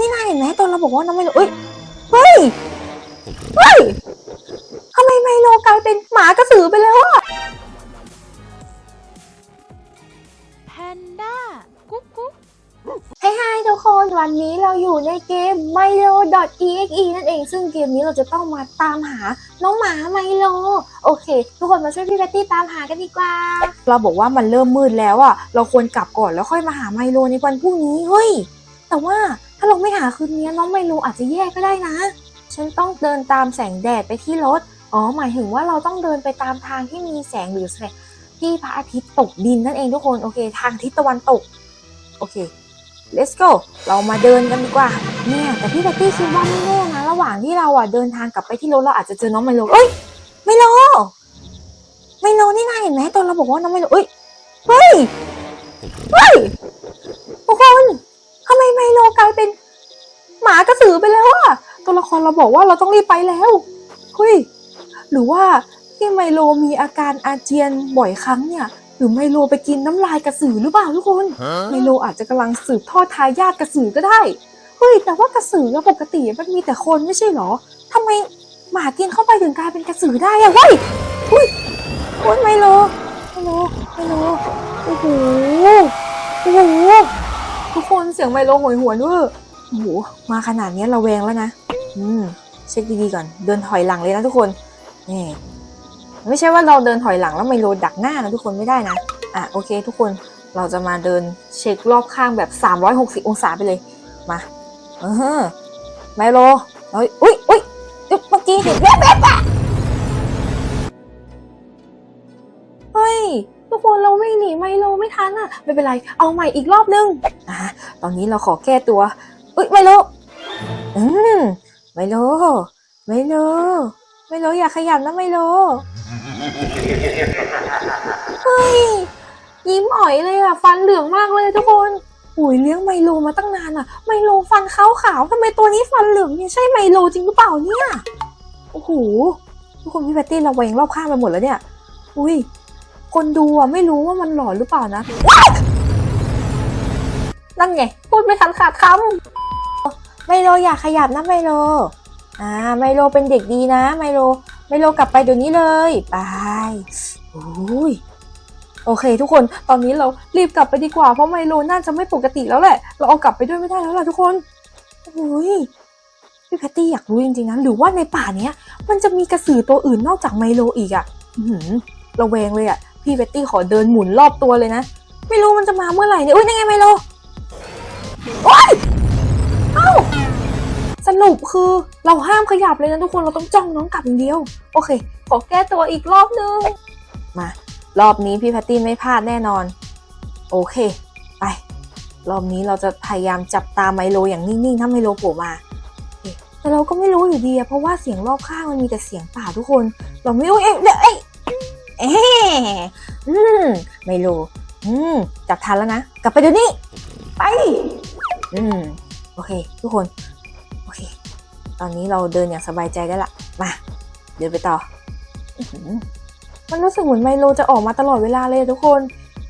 นี่นายเห็นไหมตอนเราบอกว่าน้องไมโลเอ้ยเฮ้ยเฮ้ยทำไมไมโลกลายเป็นหมากระสือไปแล้วอะแพนด้ากุ๊กกุ๊กเฮ้ยๆทุกคนวันนี้เราอยู่ในเกม Milo.exe นั่นเอง ซึ่งเกมนี้เราจะต้องมาตามหาน้องหมาไมโล โอเค ทุกคนมาช่วยพี่แพตตี้ตามหากันดีกว่า เราบอกว่ามันเริ่มมืดแล้วอะเราควรกลับก่อนแล้วค่อยมาหาไมโลในวันพรุ่งนี้ เฮ้ย แต่ว่าถ้าเราไม่หาคืนนี้น้องไมโลอาจจะแย่ก็ได้นะ ฉันต้องเดินตามแสงแดดไปที่รถ อ๋อ หมายถึงว่าเราต้องเดินไปตามทางที่มีแสงหรือแสงที่พระอาทิตย์ตกดินนั่นเองทุกคน โอเค ทางทิศตะวันตก โอเค let's go เรามาเดินกันดีกว่า เนี่ย แต่พี่แพตตี้คิดว่าไม่แน่นะ ระหว่างที่เราอะเดินทางกลับไปที่รถเราอาจจะเจอน้องไมโลเอ้ย ไมโล ไมโลนี่นายเห็นไหมตอนเราบอกว่าน้องไมโลเอ้ย เฮ้ย เฮ้ยทุกคน ไมไมโลกลายเป็น หมากระสือไปแล้วอะตัวละครเราบอกว่าเราต้องรีบไปแล้วเฮ้ยหรือว่าที่ไมโลมีอาการอาเจียนบ่อยครั้งเนี่ย หรือไมโลไปกินน้ำลายกระสือหรือเปล่าทุกคน ไมโลอาจจะกำลังสืบทอดทายาทกระสือก็ได้เฮ้ยแต่ว่ากระสืออะปกติมันมีแต่คนไม่ใช่เหรอทำไมหมากินเข้าไปถึงกลายเป็นกระสือได้อะเฮ้ยเฮ้ยโอ้ยไมโลไมโลไมโลโอ้โหโอ้โห ทุกคนเสียงไมโลโหยหวนเวอร์โอ้โหมาขนาดนี้เราแวงแล้วนะ อืมเช็คดีๆก่อน เดินถอยหลังเลยนะทุกคน นี่ไม่ใช่ว่าเราเดินถอยหลังแล้วไมโลดักหน้านะทุกคนไม่ได้นะ อะโอเค ทุกคนเราจะมาเดินเช็ครอบข้างแบบ 360 องศาไปเลย มาเออไมโลเฮ้ย อุ้ยอุ้ยเมื่อกี้เห็นแว๊บแว๊บอะ ทุกคนเราวิ่งหนีไมโลไม่ทันอะไม่เป็นไร เอาใหม่อีกรอบนึงอะตอนนี้เราขอแก้ตัวอุ้ยไมโลอืมไมโลไมโลไมโลอย่าขยับนะไมโลเฮ้ยยิ้มอ่อยเลยอะฟันเหลืองมากเลยทุกคนอุ้ยเลี้ยงไมโลมาตั้งนานอะไมโลฟันขาวขาวทำไมตัวนี้ฟันเหลืองเนี่ยใช่ไมโลจริงหรือเปล่าเนี่ยโอ้โหทุกคนพี่แพตตี้เราแวงรอบข้างไปหมดแล้วเนี่ย อุ้ย คนดูอะไม่รู้ว่ามันหลอนหรือเปล่านะ นั่นไง พูดไม่ทันขาดคำไมโลอย่าขยับนะไมโล อ่าไมโลเป็นเด็กดีนะ ไมโล ไมโลกลับไปเดี๋ยวนี้เลยไปโอ้ยโอเค ทุกคนตอนนี้เรารีบกลับไปดีกว่าเพราะไมโลน่าจะไม่ปกติแล้วแหละ เราเอากลับไปด้วยไม่ได้แล้วล่ะทุกคนโอ้ยพี่แพตตี้อยากรู้จริงๆนะหรือว่าในป่าเนี้ย มันจะมีกระสือตัวอื่นนอกจากไมโลอีกอะ่ะอือหือระแวงเลยอะ่ะ พี่แพตตี้ขอเดินหมุนรอบตัวเลยนะ ไม่รู้มันจะมาเมื่อไหร่เนี่ยอุ้ยนั่ไงไมโลโอ้ยเอ้าสรุปคือเราห้ามขยับเลยนะทุกคนเราต้องจ้องน้องกลับอย่างเดียว โอเค ขอแก้ตัวอีกรอบนึง มา รอบนี้พี่แพตตี้ไม่พลาดแน่นอน โอเค ไป รอบนี้เราจะพยายามจับตาไมโลอย่างนิ่งๆถ้าไมโลโผล่มาแต่เราก็ไม่รู้อยู่ดีอะเพราะว่าเสียงรอบข้างมันมีแต่เสียงป่าทุกคน เราไม่รู้เอ๊ะเดี๋ยวเอ๊ะ เอ๊อืมไมโลอืมจับทันแล้วนะ กลับไปเดี๋ยวนี้ ไป อืมโอเค ทุกคน โอเค ตอนนี้เราเดินอย่างสบายใจได้ละ มา เดินไปต่ออมันรู้สึกเหมือนไมโลจะออกมาตลอดเวลาเลยทุกคน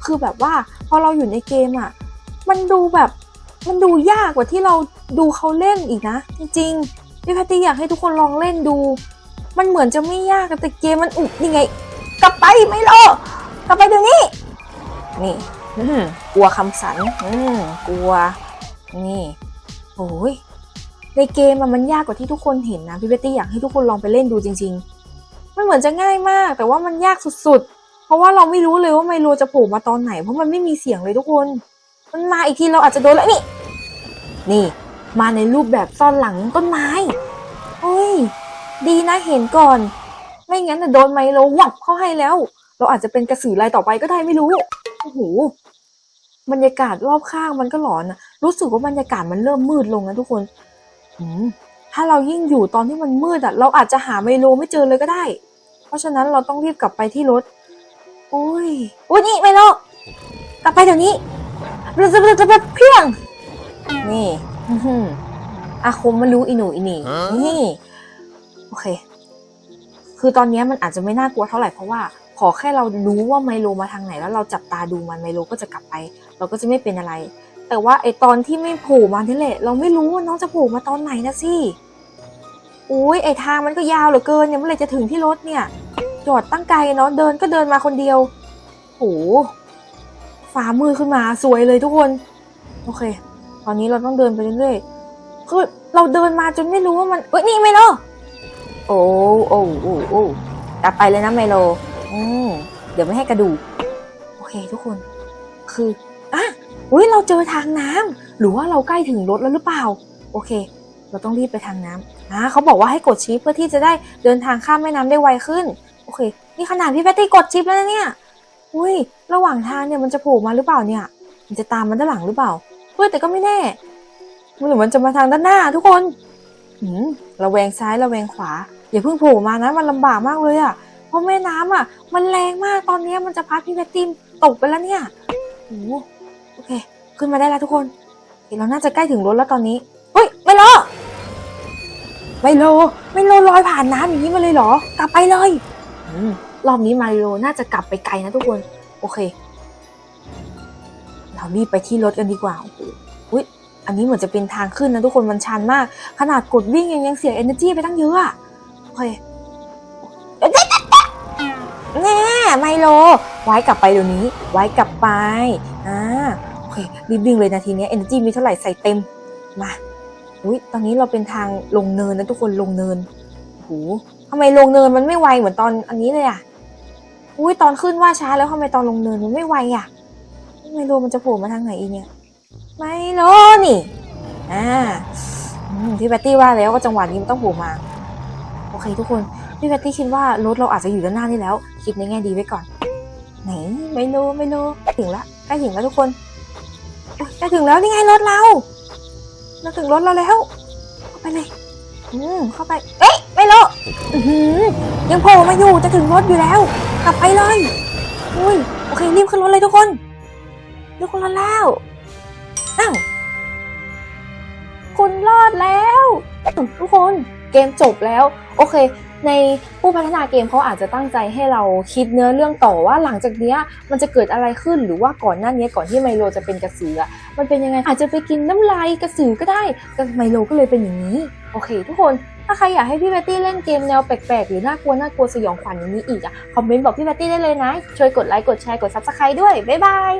คือแบบว่า พอเราอยู่ในเกมอะ มันดูแบบ มันดูยากกว่าที่เราดูเขาเล่นอีกนะ จริงๆพี่แพตตี้อยากให้ทุกคนลองเล่นดู มันเหมือนจะไม่ยากแต่เกมมันอุกยังไง ลับไปไมโลกลับไปเดี๋ยวนี้ นี่กลัวคำสันอืมกลัว นี่โอ้ยในเกมมันยากกว่าที่ทุกคนเห็นนะพี่เบตตี้อยากให้ทุกคนลองไปเล่นดูจริง ๆ มันเหมือนจะง่ายมาก แต่ว่ามันยากสุดๆ เพราะว่าเราไม่รู้เลยว่าไมโลจะโผล่มาตอนไหน เพราะมันไม่มีเสียงเลยทุกคน มันมาอีกทีเราอาจจะโดนแล้วนี่ นี่ มาในรูปแบบซ่อนหลังต้นไม้เฮ้ย ดีนะเห็นก่อน ไม่งั้นน่ะโดนไมโลหวับเข้าให้แล้ว เราอาจจะเป็นกระสือรายต่อไปก็ได้ไม่รู้โอ้โหบรรยากาศรอบข้างมันก็หลอนนะรู้สึกว่าบรรยากาศมันเริ่มมืดลงนะทุกคนอืมถ้าเรายิ่งอยู่ตอนที่มันมืดอะเราอาจจะหาไมโลไม่เจอเลยก็ได้ เพราะฉะนั้นเราต้องรีบกลับไปที่รถโอ้ยโอ้ยนี่ไมโลกลับไปเดี๋ยวนี้เราจะจะจะเพียงนี่อื้อหืออาคมมันรู้อีหนูอีนี่นี่โอเค คือตอนนี้มันอาจจะไม่น่ากลัวเท่าไหร่เพราะว่าขอแค่เรารู้ว่าไมโลมาทางไหน แล้วเราจับตาดูมันไมโลก็จะกลับไป เราก็จะไม่เป็นอะไร แต่ว่าไอตอนที่ไม่โผล่มานี่แหละ เราไม่รู้ว่าน้องจะโผล่มาตอนไหนนะสิอุ้ยไอทางมันก็ยาวเหลือเกินเนี่ยเมื่อไหรจะถึงที่รถเนี่ย จอดตั้งไกลเนาะเดินก็เดินมาคนเดียวโหฝ่ามือขึ้นมาสวยเลยทุกคน โอเค ตอนนี้เราต้องเดินไปเรื่อยๆคือเราเดินมาจนไม่รู้ว่ามันเอ้ยนี่ไมโล โอ้โอ้โอ้โอ้กลับไปเลยนะไมโล อืมเดี๋ยวไม่ให้กระดูก โอเคทุกคน คืออะอุ้ยเราเจอทางน้ำหรือว่าเราใกล้ถึงรถแล้วหรือเปล่า โอเค เราต้องรีบไปทางน้ำอ่าเขาบอกว่าให้กดชิปเพื่อที่จะได้เดินทางข้ามแม่น้ำได้ไวขึ้น โอเค นี่ขนาดพี่แพตตี้กดชิปแล้วนะเนี่ย อุ้ย ระหว่างทางเนี่ยมันจะโผล่มาหรือเปล่าเนี่ย มันจะตามมาด้านหลังหรือเปล่าเฮ้ยแต่ก็ไม่แน่หรือมันจะมาทางด้านหน้าทุกคน หืมระแวงซ้ายระแวงขวา อย่าเพิ่งโผล่มานะมันลำบากมากเลยอะ่ะเพราะแม่น้ำอะ มันแรงมากตอนเนี้ยมันจะพัดพี่แพตตี้ตกไปแล้วเนี่ยโอ้โอเค ขึ้นมาได้แล้วทุกคนเห็นเราน่าจะใกล้ถึงรถแล้วตอนนี้เฮ้ยไม่รอไม่โลไม่โลลอยผ่านน้ำอย่างนี้มาเลยเหรอ กลับไปเลยอรอบนี้มาริโลน่าจะกลับไปไกลนะทุกคน โอเค เรารีบไปที่รถกันดีกว่าอ้โหอุ๊ยอันนี้เหมือนจะเป็นทางขึ้นนะทุกคนมันชันมาก ขนาดกดวิ่งยังยังเสีย energy ไปตั้งเยอะอะ เคแน่ไมโล ไว้กลับไปเดี๋ยวนี้ ไว้กลับไปอ่าโอเครีบวิ่งเลยนาทีนี้ energy มีเท่าไหร่ใส่เต็มมาอุ้ยตอนนี้เราเป็นทางลงเนินนะทุกคนลงเนินโหทำไมลงเนินมันไม่ไวเหมือนตอนอันนี้เลยอะอุ้ยตอนขึ้นว่าช้าแล้วทำไมตอนลงเนินมันไม่ไวอะไม่รู้มันจะโผล่มาทางไหนอีกเนี่ยไม่รู้นี่อ่าอืมพี่แพตตี้ว่าแล้วว่าจังหวะนี้มันต้องโผล่มา อเคทุกคนพี่แพตตี้คิดว่ารถเราอาจจะอยู่ด้านหน้านี่แล้ว คิดในแง่ดีไว้ก่อน ไหนไม่รู้ไม่รู้ถึงละใกล้ถึงแล้วทุกคนใกล้ถึงแล้วนี่ไงรถเราเราถึงรถเราแล้วเข้าไปเลยอืมเข้าไป เอ๊ะไม่รู้อื้อหือยังโผล่มาอยู่จะถึงรถอยู่แล้วกลับไปเลยอุ้ยโอเครีบขึ้นรถเลยทุกคนรีบขึ้นรถแล้วอ้าวคุณรอดแล้ว ทุกคน เกมจบแล้ว โอเค ในผู้พัฒนาเกมเขาอาจจะตั้งใจให้เราคิดเนื้อเรื่องต่อว่าหลังจากเนี้ยมันจะเกิดอะไรขึ้นหรือว่าก่อนหน้านี้ก่อนที่ไมโลจะเป็นกระสือ มันเป็นยังไงอาจจะไปกินน้ำลายกระสือก็ได้แต่ไมโลก็เลยเป็นอย่างนี้ โอเค ทุกคนถ้าใครอยากให้พี่แพตตี้เล่นเกมแนวแปลกๆ หรือน่ากลัวน่ากลัวสยองขวัญอย่างนี้อีกอะคอมเมนต์บอกพี่แพตตี้ได้เลยนะ ช่วยกดไลค์ กดแชร์ กดซับสไครต์ด้วย บ๊ายบาย